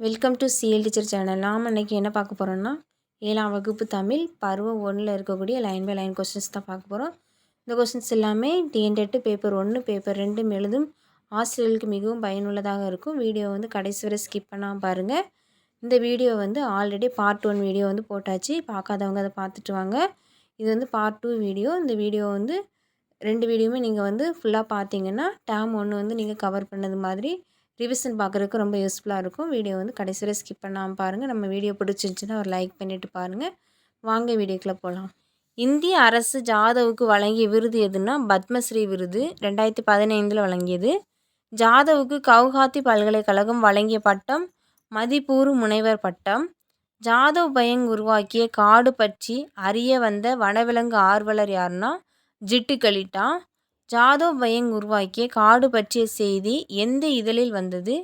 Welcome to CL teacher channel நாம் இன்றைக்கி என்ன பார்க்க போகிறோம்னா ஏழாம் வகுப்பு தமிழ் பருவம் ஒன்றில் இருக்கக்கூடிய லைன் பை லைன் கொஸ்டின்ஸ் தான் பார்க்க போகிறோம் இந்த கொஸ்டின்ஸ் எல்லாமே டிஎன்டெட்டு பேப்பர் ஒன்று பேப்பர் ரெண்டும் எழுதும் ஆசிரியர்களுக்கு மிகவும் பயனுள்ளதாக இருக்கும். வீடியோ வந்து கடைசி வரை ஸ்கிப் பண்ணாமல் பாருங்கள் இந்த வீடியோ வந்து ஆல்ரெடி பார்ட் ஒன் வீடியோ வந்து போட்டாச்சு. பார்க்காதவங்க அதை பார்த்துட்டு வாங்க. இது வந்து பார்ட் டூ வீடியோ. இந்த வீடியோ வந்து ரெண்டு வீடியோவுமே நீங்கள் வந்து ஃபுல்லாக பார்த்தீங்கன்னா டேம் ஒன்று வந்து நீங்கள் கவர் பண்ணது மாதிரி ரிவிஷன் பார்க்குறதுக்கு ரொம்ப யூஸ்ஃபுல்லாக இருக்கும். வீடியோ வந்து கடைசி வரை ஸ்கிப் பண்ணாமல் பாருங்கள் நம்ம வீடியோ பிடிச்சிருந்துச்சின்னா ஒரு லைக் பண்ணிவிட்டு பாருங்கள் வாங்க வீடியோக்குள்ளே போகலாம் இந்திய அரசு ஜாதவுக்கு வழங்கிய விருது எதுன்னா பத்மஸ்ரீ விருது ரெண்டாயிரத்தி பதினைந்தில் வழங்கியது. ஜாதவுக்கு கவுஹாத்தி பல்கலைக்கழகம் வழங்கிய பட்டம் மதிப்பூர் முனைவர் பட்டம். ஜாதவ் பயங் உருவாக்கிய காடு பற்றி அறிய வந்த வனவிலங்கு ஆர்வலர் யாருன்னா ஜிட்டு கலிட்டா. ஜாதவ் பயங் உருவாக்கிய காடு பற்றிய செய்தி எந்த இதழில் வந்தது?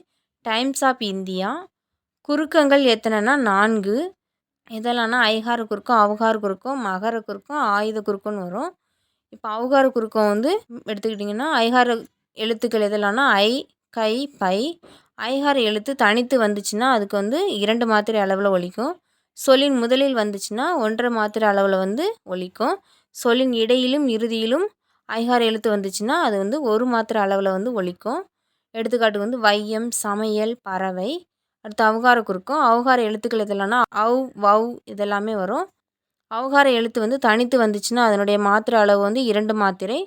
Times of India. குறுக்கங்கள் எத்தனைனா நான்கு. இதெல்லாம்னா ஐகார குறுக்கம் அவகார குறுக்கம் மகர குறுக்கம் ஆயுத குறுக்கம்னு வரும். இப்போ அவகார குறுக்கம் வந்து எடுத்துக்கிட்டிங்கன்னா ஐகார எழுத்துக்கள் எதெல்லாம்னா ஐ கை பை. ஐகார எழுத்து தனித்து வந்துச்சுன்னா அதுக்கு வந்து இரண்டு மாத்திரை அளவில் ஒழிக்கும் சொல்லின் முதலில் வந்துச்சுன்னா ஒன்றரை மாத்திரை அளவில் வந்து ஒழிக்கும் சொல்லின் இடையிலும் இறுதியிலும் ஐகார எழுத்து வந்துச்சுன்னா அது வந்து ஒரு மாத்திரை அளவில் வந்து ஒழிக்கும் எடுத்துக்காட்டு வந்து வையம் சமையல் பறவை அடுத்து அவகார குறுக்கம் அவகார எழுத்துக்கள் இதெல்லாம்னா அவ் வவ் இதெல்லாமே வரும். அவகார எழுத்து வந்து தனித்து வந்துச்சுன்னா அதனுடைய மாத்திரை அளவு வந்து இரண்டு மாத்திரை.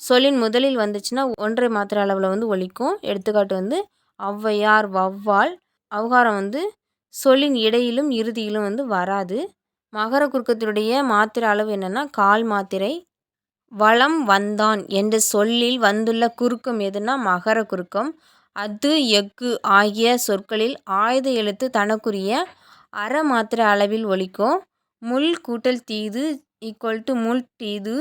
சொல்லின் முதலில் வந்துச்சுன்னா ஒன்றரை மாத்திரை அளவில் வந்து ஒழிக்கும் எடுத்துக்காட்டு வந்து ஔவையார் வௌவால். அவகாரம் வந்து சொல்லின் இடையிலும் இறுதியிலும் வந்து வராது. மகர குறுக்கத்தினுடைய மாத்திரை அளவு என்னென்னா கால் மாத்திரை. வலம் வந்தான் என்ற சொல்லில் வந்துள்ள குறுக்கம் எதுனா மகர குறுக்கம். அது எஃகு ஆகிய சொற்களில் ஆயுத எழுத்து தனக்குரிய அற மாத்திரை அளவில் ஒலிக்கும். முள் கூட்டல் தீது ஈக்குவல் டு முள் தீது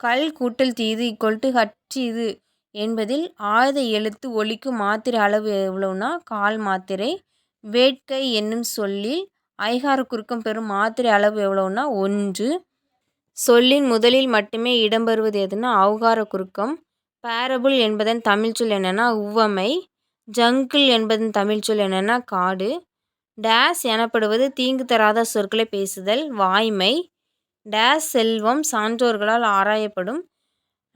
கல் கூட்டல் தீது ஈக்குவல் டு ஹற்றீது என்பதில் ஆயுத எழுத்து ஒலிக்கும் மாத்திரை அளவு எவ்வளோன்னா கால் மாத்திரை. வேட்கை என்னும் சொல்லில் ஐகார குறுக்கம் பெறும் மாத்திரை அளவு எவ்வளோன்னா ஒன்று. சொல்லின் முதலில் மட்டுமே இடம்பெறுவது எதுனா அவுகார குறுக்கம். பேரபுள் என்பதன் தமிழ்ச்சொல் என்னென்னா உவமை. ஜங்கிள் என்பதன் தமிழ்ச்சொல் என்னென்னா காடு. டேஸ் எனப்படுவது தீங்கு தராத சொற்களை பேசுதல் வாய்மை. டேஸ் செல்வம் சான்றோர்களால் ஆராயப்படும்.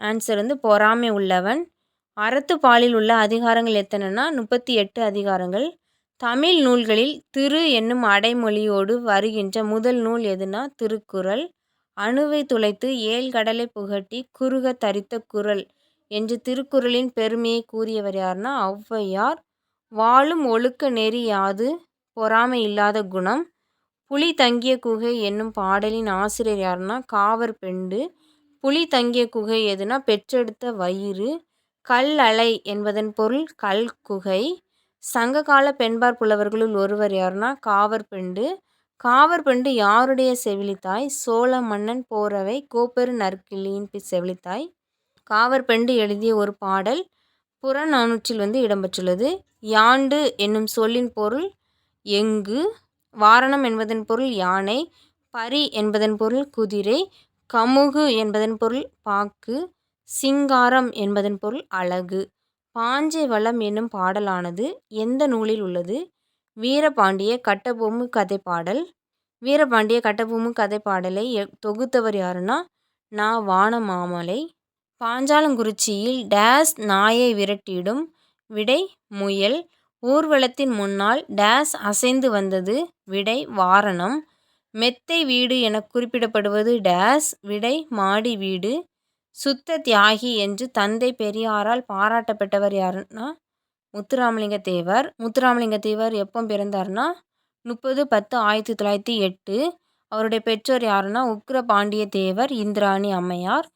ஆன்சர் வந்து பொறாமை உள்ளவன். அறத்து பாலில் உள்ள அதிகாரங்கள் எத்தனைன்னா முப்பத்தி எட்டு அதிகாரங்கள். தமிழ் நூல்களில் திரு என்னும் அடைமொழியோடு வருகின்ற முதல் நூல் எதுனா திருக்குறள். அணுவை துளைத்து ஏழ்கடலை புகட்டி குறுக தரித்த குரல் என்று திருக்குறளின் பெருமையை கூறியவர் யார்னா ஔவையார். வாழும் ஒழுக்க நெறி யாது பொறாமை இல்லாத குணம். புலி தங்கிய குகை என்னும் பாடலின் ஆசிரியர் யாருன்னா காவர் பெண்டு. புலி தங்கிய குகை எதுனா பெற்றெடுத்த வயிறு. கல் அலை என்பதன் பொருள் கல் குகை. சங்ககால பெண்பார் புலவர்களுள் ஒருவர் யாருன்னா காவர் பெண்டு. காவற்பண்டு யாருடைய செவிலித்தாய்? சோழ மன்னன் போரவை கோப்பெரு நற்கிள்ளியின் செவிலித்தாய். காவற்பண்டு எழுதிய ஒரு பாடல் புறநானூற்றில் வந்து இடம்பெற்றுள்ளது. யாண்டு என்னும் சொல்லின் பொருள் எங்கு? வாரணம் என்பதன் பொருள் யானை பரி என்பதன் பொருள் குதிரை கமுகு என்பதன் பொருள் பாக்கு சிங்காரம் என்பதன் பொருள் அழகு. பாஞ்சை வளம் என்னும் பாடலானது எந்த நூலில் உள்ளது? வீரபாண்டிய கட்டபொம்மு கதை பாடல் வீரபாண்டிய கட்டபொம்மு கதை பாடலை தொகுத்தவர் யாருன்னா நா. வானமாமலை. பாஞ்சாலங்குறிச்சியில் டேஸ் நாயை விரட்டிடும் விடை முயல். ஊர்வலத்தின் முன்னால் டேஸ் அசைந்து வந்தது விடை வாரணம். மெத்தை வீடு என குறிப்பிடப்படுவது டேஸ் விடை மாடி வீடு. சுத்த தியாகி என்று தந்தை பெரியாரால் பாராட்டப்பட்டவர் யாருன்னா முத்துராமலிங்க தேவர். முத்துராமலிங்க தேவர் எப்போ பிறந்தார்னா முப்பது பத்து ஆயிரத்தி தொள்ளாயிரத்தி எட்டு. அவருடைய பெற்றோர் யாருன்னா உக்ர பாண்டிய தேவர் இந்திராணி அம்மையார்.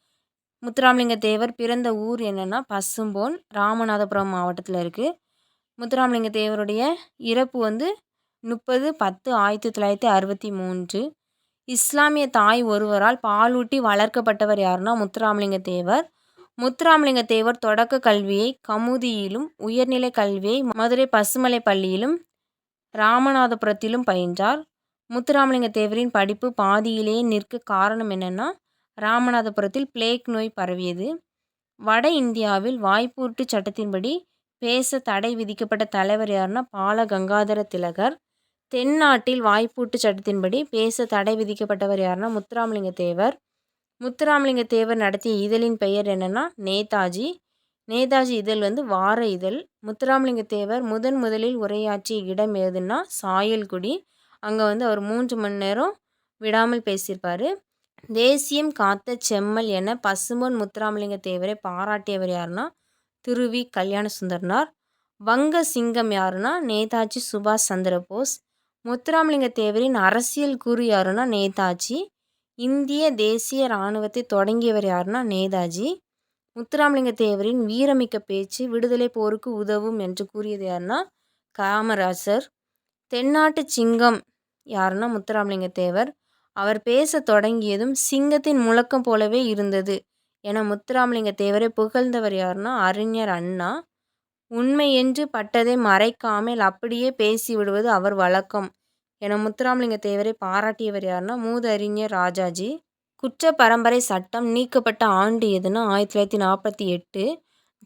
முத்துராமலிங்க தேவர் பிறந்த ஊர் என்னென்னா பசும்போன் ராமநாதபுரம் மாவட்டத்தில் இருக்குது முத்துராமலிங்க தேவருடைய இறப்பு வந்து முப்பது பத்து ஆயிரத்தி தொள்ளாயிரத்தி அறுபத்தி மூன்று. இஸ்லாமிய தாய் ஒருவரால் பாலூட்டி வளர்க்கப்பட்டவர் யாருன்னா முத்துராமலிங்க தேவர். முத்துராமலிங்க தேவர் தொடக்க கல்வியை கமுதியிலும் உயர்நிலை கல்வியை மதுரை பசுமலை பள்ளியிலும் ராமநாதபுரத்திலும் பயின்றார். முத்துராமலிங்க தேவரின் படிப்பு பாதியிலேயே நிற்க காரணம் என்னென்னா ராமநாதபுரத்தில் பிளேக் நோய் பரவியது. வட இந்தியாவில் வாய்ப்பூட்டு சட்டத்தின்படி பேச தடை விதிக்கப்பட்ட தலைவர் யாருன்னா பால கங்காதர திலகர். தென்னாட்டில் வாய்ப்பூட்டு சட்டத்தின்படி பேச தடை விதிக்கப்பட்டவர் யாருன்னா முத்துராமலிங்க தேவர் முத்துராமலிங்க தேவர் நடத்திய இதழின் பெயர் என்னன்னா நேதாஜி. நேதாஜி இதழ் வந்து வார இதழ். முத்துராமலிங்க தேவர் முதன் முதலில் உரையாற்றிய இடம் எதுன்னா சாயல்குடி. அங்கே வந்து அவர் மூன்று மணி நேரம் விடாமல் பேசியிருப்பார். தேசியம் காத்த செம்மல் என பசும்பொன் முத்துராமலிங்க தேவரை பாராட்டியவர் யாருன்னா திருவி கல்யாண சுந்தரனார் வங்க சிங்கம் யாருன்னா நேதாஜி சுபாஷ் சந்திரபோஸ். முத்துராமலிங்க தேவரின் அரசியல் கூறு யாருன்னா நேதாஜி. இந்திய தேசிய இராணுவத்தை தொடங்கியவர் யாருன்னா நேதாஜி. முத்துராமலிங்க தேவரின் வீரமிக்க பேச்சு விடுதலை போருக்கு உதவும் என்று கூறியது யாருன்னா காமராசர். தென்னாட்டு சிங்கம் யாருன்னா முத்துராமலிங்க தேவர் அவர் பேசத் தொடங்கியதும் சிங்கத்தின் முழக்கம் போலவே இருந்தது என முத்துராமலிங்க தேவரை புகழ்ந்தவர் யாருன்னா அறிஞர் அண்ணா. உண்மையென்று பட்டதை மறைக்காமல் அப்படியே பேசிவிடுவது அவர் வழக்கம். என முத்துராமலிங்க தேவரை பாராட்டியவர் யாருன்னா மூதறிஞர் ராஜாஜி. குற்ற பரம்பரை சட்டம் நீக்கப்பட்ட ஆண்டு எதுனா ஆயிரத்தி தொள்ளாயிரத்தி நாற்பத்தி எட்டு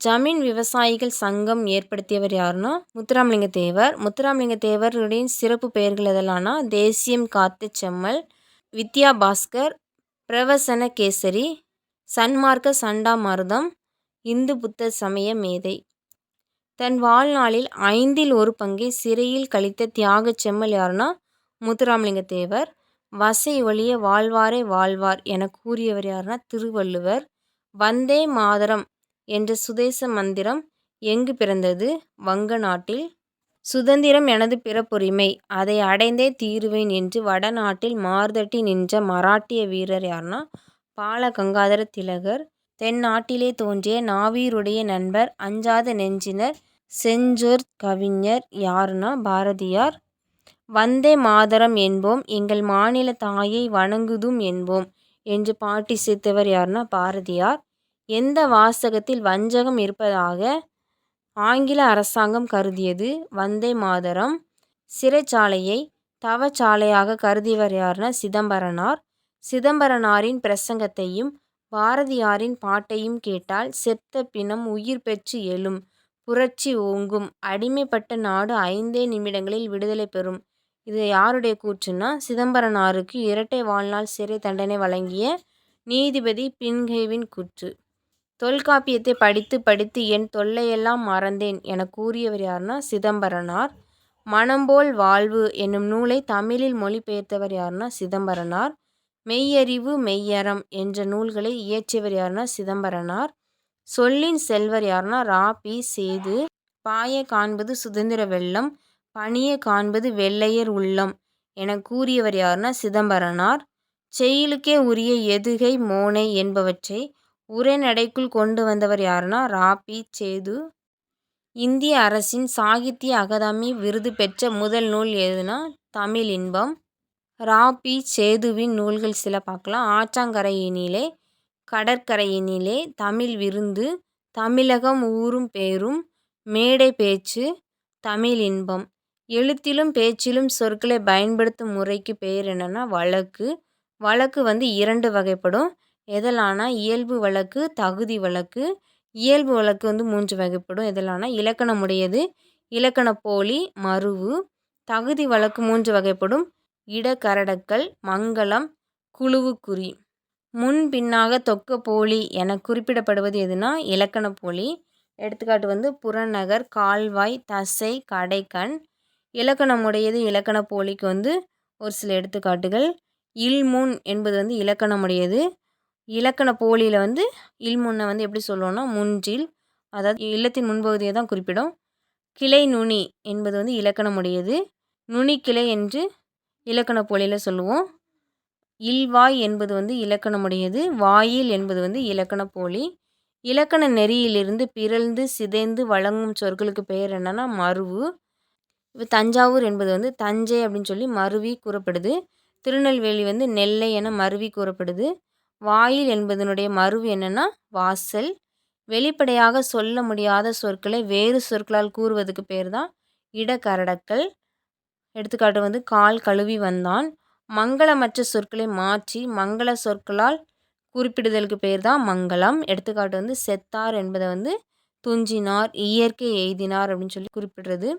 ஜமீன் விவசாயிகள் சங்கம் ஏற்படுத்தியவர் யாருன்னா முத்துராமலிங்க தேவர். முத்துராமலிங்க தேவருடைய சிறப்பு பெயர்கள் எதெல்லாம்னா தேசியம் காத்து செம்மல் வித்யா பாஸ்கர் பிரவசன கேசரி சன்மார்க்க சண்டா மருதம் இந்து புத்த சமய மேதை. தன் வாழ்நாளில் ஐந்தில் ஒரு பங்கை சிறையில் கழித்த தியாகச் செம்மல் யாருன்னா முத்துராமலிங்க தேவர் வசை ஒழிய வாழ்வாரே வாழ்வார் என கூறியவர் யாருன்னா திருவள்ளுவர். வந்தே மாதரம் என்ற சுதேச மந்திரம் எங்கு பிறந்தது? வங்க நாட்டில். சுதந்திரம் எனது பிறப்புரிமை. அதை அடைந்தே தீருவேன் என்று வடநாட்டில் மார்தட்டி நின்ற மராட்டிய வீரர் யாருன்னா பால கங்காதர திலகர் தென்னாட்டிலே தோன்றிய நாவீருடைய நண்பர் அஞ்சாத நெஞ்சினர் செஞ்சொற் கவிஞர் யாருன்னா பாரதியார்? வந்தே மாதரம் என்போம் எங்கள் மாநில தாயை வணங்குதும் என்போம் என்று பாட்டி சேர்த்தவர் யாருன்னா பாரதியார். எந்த வாசகத்தில் வஞ்சகம் இருப்பதாக ஆங்கில அரசாங்கம் கருதியது? வந்தே மாதரம் சிறைச்சாலையை தவச்சாலையாக கருதியவர் யாருன்னா சிதம்பரனார். சிதம்பரனாரின் பிரசங்கத்தையும் பாரதியாரின் பாட்டையும் கேட்டால் செத்த பிணம் உயிர் பெற்று எழும். புரட்சி ஓங்கும். அடிமைப்பட்ட நாடு ஐந்தே நிமிடங்களில் விடுதலை பெறும். இது யாருடைய கூற்றுன்னா சிதம்பரனாருக்கு இரட்டை வாழ்நாள் சிறை தண்டனை வழங்கிய நீதிபதி பின்கேவின் கூற்று. தொல்காப்பியத்தை படித்து படித்து என் தொல்லையெல்லாம் மறந்தேன் என கூறியவர் யாருன்னா சிதம்பரனார். மனம்போல் வாழ்வு என்னும் நூலை தமிழில் மொழிபெயர்த்தவர் யாருன்னா சிதம்பரனார். மெய்யறிவு மெய்யறம் என்ற நூல்களை இயற்றியவர் யாருன்னா சிதம்பரனார். சொல்லின் செல்வர் யாருன்னா ரா. பி. சேது. பாய காண்பது சுதந்திர வெள்ளம் பணிய காண்பது வெள்ளையர் உள்ளம் என கூறியவர் யாருன்னா சிதம்பரனார். செயலுக்கே உரிய எதுகை மோனை என்பவற்றை உரைநடைக்குள் கொண்டு வந்தவர் யாருன்னா ரா. பி. சேது. இந்திய அரசின் சாகித்ய அகாதமி விருது பெற்ற முதல் நூல் எதுனா தமிழ் இன்பம் ரா. பி. சேதுவின் நூல்கள் சில பார்க்கலாம். ஆச்சாங்கரையினிலே கடற்கரையினிலே தமிழ் விருந்து தமிழகம் ஊரும் பேரும் மேடை பேச்சு தமிழ் இன்பம். எழுத்திலும் பேச்சிலும் சொற்களை பயன்படுத்தும் முறைக்கு பெயர் என்னென்னா வழக்கு. வழக்கு வந்து இரண்டு வகைப்படும். எதலானா இயல்பு வழக்கு தகுதி வழக்கு. இயல்பு வழக்கு வந்து மூன்று வகைப்படும். எதலானா இலக்கணமுடையது இலக்கண போலி மருவு. தகுதி வழக்கு மூன்று வகைப்படும். இடக்கரடக்கல் மங்களம் குழுவுக்குறி. முன் பின்னாக தொக்க போலி என குறிப்பிடப்படுவது எதுனா இலக்கண போலி. எடுத்துக்காட்டு வந்து புறநகர் கால்வாய் தசை கடைக்கண். இலக்கணமுடையது இலக்கண போலிக்கு வந்து ஒரு சில எடுத்துக்காட்டுகள். இல்முன் என்பது வந்து இலக்கணமுடையது இலக்கண போலியில் வந்து இல்முன்னை வந்து எப்படி சொல்லுவோம்னா முன்றில். அதாவது இல்லத்தின் முன்பகுதியை தான் குறிப்பிடும். கிளை நுனி என்பது வந்து இலக்கணமுடையது நுனிக்கிளை என்று இலக்கண போலியில் சொல்லுவோம். இல்வாய் என்பது வந்து இலக்கணமுடையது வாயில் என்பது வந்து இலக்கண போலி. இலக்கண நெறியிலிருந்து பிறழ்ந்து சிதைந்து வழங்கும் சொற்களுக்கு பெயர் என்னன்னா மருவு. இப்போ தஞ்சாவூர் என்பது வந்து தஞ்சை அப்படின்னு சொல்லி மருவி கூறப்படுது. திருநெல்வேலி வந்து நெல்லை என மருவி கூறப்படுது. வாயில் என்பதனுடைய மருவு என்னென்னா வாசல். வெளிப்படையாக சொல்ல முடியாத சொற்களை வேறு சொற்களால் கூறுவதுக்கு பேர் தான் இடக்கரடக்கல். எடுத்துக்காட்டு வந்து கால் கழுவி வந்தான். மங்களமற்ற சொற்களை மாற்றி மங்கள சொற்களால் குறிப்பிடுதலுக்கு பேர் தான் மங்களம். எடுத்துக்காட்டு வந்து செத்தார் என்பதை வந்து துஞ்சினார் இயற்கை எய்தினார் அப்படின்னு சொல்லி குறிப்பிடுறது.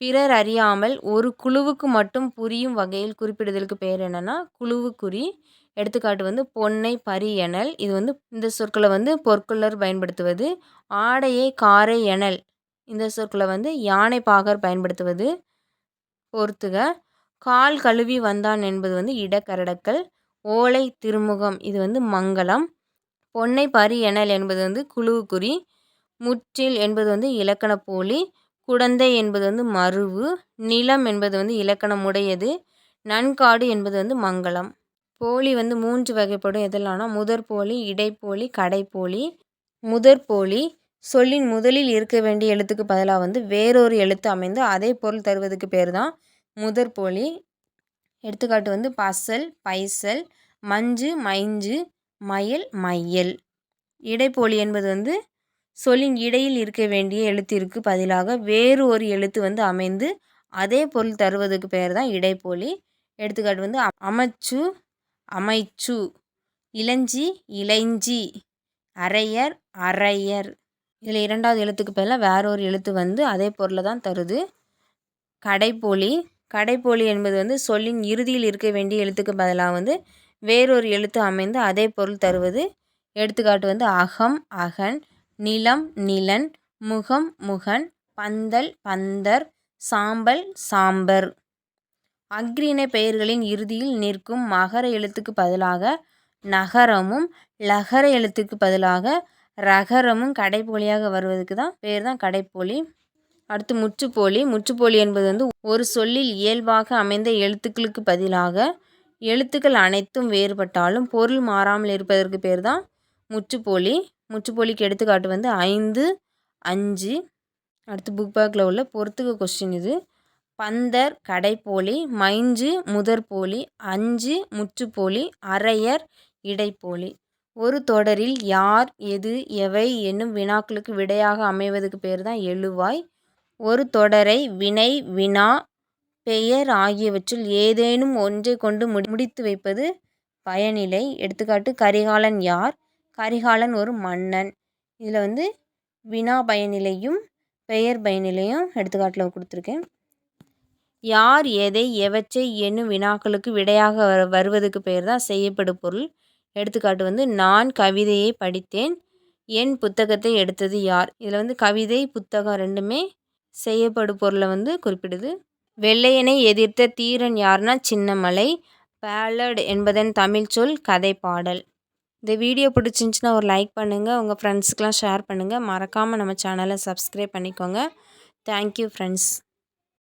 பிறர் அறியாமல் ஒரு குழுவுக்கு மட்டும் புரியும் வகையில் குறிப்பிடுதலுக்கு பேர் என்னென்னா குழுவுக்குறி. எடுத்துக்காட்டு வந்து பொன்னை பரி எனல். இது வந்து இந்த சொற்களை வந்து பொற்கொள்ளர் பயன்படுத்துவது. ஆடையை காரை எனல். இந்த சொற்களை வந்து யானை பாகர் பயன்படுத்துவது. பொறுத்துக. கால் கழுவி வந்தான் என்பது வந்து இடக்கரடக்கல். ஓலை திருமுகம் இது வந்து மங்களம். பொன்னை பரி எனல் என்பது வந்து குழுவுக்குறி. முற்றில் என்பது வந்து இலக்கண போலி. குடந்தை என்பது வந்து மருவு. நிலம் என்பது வந்து இலக்கணம் உடையது. நன்காடு என்பது வந்து மங்களம். போலி வந்து மூன்று வகைப்படும் எதெல்லாம்னா முதற் போலி இடைப்போலி கடைப்போலி முதற் போலி சொல்லின் முதலில் இருக்க வேண்டிய எழுத்துக்கு பதிலாக வந்து வேறொரு எழுத்து அமைந்து அதே பொருள் தருவதுக்கு பேர் தான் முதற் போலி. எடுத்துக்காட்டு வந்து பசல் பைசல் மஞ்சு மைஞ்சு மயில் மையல். இடைப்போலி என்பது வந்து சொல்லின் இடையில் இருக்க வேண்டிய எழுத்திற்கு பதிலாக வேறு ஒரு எழுத்து வந்து அமைந்து அதே பொருள் தருவதுக்கு பெயர் தான் இடைப்போலி. எடுத்துக்காட்டு வந்து அமைச்சு அமைச்சு இளஞ்சி இளைஞ்சி அரையர் அரையர். இதில் இரண்டாவது எழுத்துக்கு பதிலாக வேற ஒரு எழுத்து வந்து அதே பொருளை தான் தருது. கடைப்போலி கடைப்போலி என்பது வந்து சொல்லின் இறுதியில் இருக்க வேண்டிய எழுத்துக்கு பதிலாக வந்து வேறொரு எழுத்து அமைந்து அதே பொருள் தருவது. எடுத்துக்காட்டு வந்து அகம் அகன் நிலம் நிலன் முகம் முகன் பந்தல் பந்தர் சாம்பல் சாம்பர். அஃறிணை பெயர்களின் இறுதியில் நிற்கும் மகர எழுத்துக்கு பதிலாக நகரமும் லகர எழுத்துக்கு பதிலாக ரகரமும் கடைப்போலியாக வருவதுக்கு தான் பேர் தான் கடைப்போலி. அடுத்து முற்றுப்போலி. முற்றுப்போலி என்பது வந்து ஒரு சொல்லில் இயல்பாக அமைந்த எழுத்துக்களுக்கு பதிலாக எழுத்துக்கள் அனைத்தும் வேறுபட்டாலும் பொருள் மாறாமல் இருப்பதற்கு பேர் தான் முற்றுப்போலி. முற்றுப்போலிக்கு எடுத்துக்காட்டு வந்து ஐந்து அஞ்சு. அடுத்து புக் பேக்கில் உள்ள பொறுத்துக்க கொஸ்டின் இது. பந்தர் கடைப்போலி. மைஞ்சு முதற்போலி. அஞ்சு முற்றுப்போலி. அரையர் இடைப்போலி. ஒரு தொடரில் யார் எது எவை என்னும் வினாக்களுக்கு விடையாக அமைவதுக்கு பேர் தான் எழுவாய். ஒரு தொடரை வினை வினா பெயர் ஆகியவற்றுள் ஏதேனும் ஒன்றை கொண்டு முடி முடித்து வைப்பது பயனிலை எடுத்துக்காட்டு கரிகாலன் யார்? கரிகாலன் ஒரு மன்னன். இதில் வந்து வினா பயனிலையும் பெயர் பயனிலையும் எடுத்துக்காட்டில் கொடுத்துருக்கேன். யார் எதை எவற்றை என்னும் வினாக்களுக்கு விடையாக வர வருவதுக்கு பெயர் தான் செய்யப்படும் பொருள். எடுத்துக்காட்டு வந்து நான் கவிதையை படித்தேன் என் புத்தகத்தை எடுத்தது யார்? இதில் வந்து கவிதை புத்தகம் ரெண்டுமே செய்யப்படும் பொருளை வந்து குறிப்பிடுது. வெள்ளையனை எதிர்த்த தீரன் யார்னா சின்னமலை பேலட் என்பதன் தமிழ் சொல் கதை பாடல் இந்த வீடியோ பிடிச்சிருந்துச்சின்னா ஒரு லைக் பண்ணுங்கள் உங்கள் ஃப்ரெண்ட்ஸுக்கெலாம் ஷேர் பண்ணுங்கள் மறக்காமல் நம்ம சேனலை சப்ஸ்கிரைப் பண்ணிக்கோங்க. Thank you friends.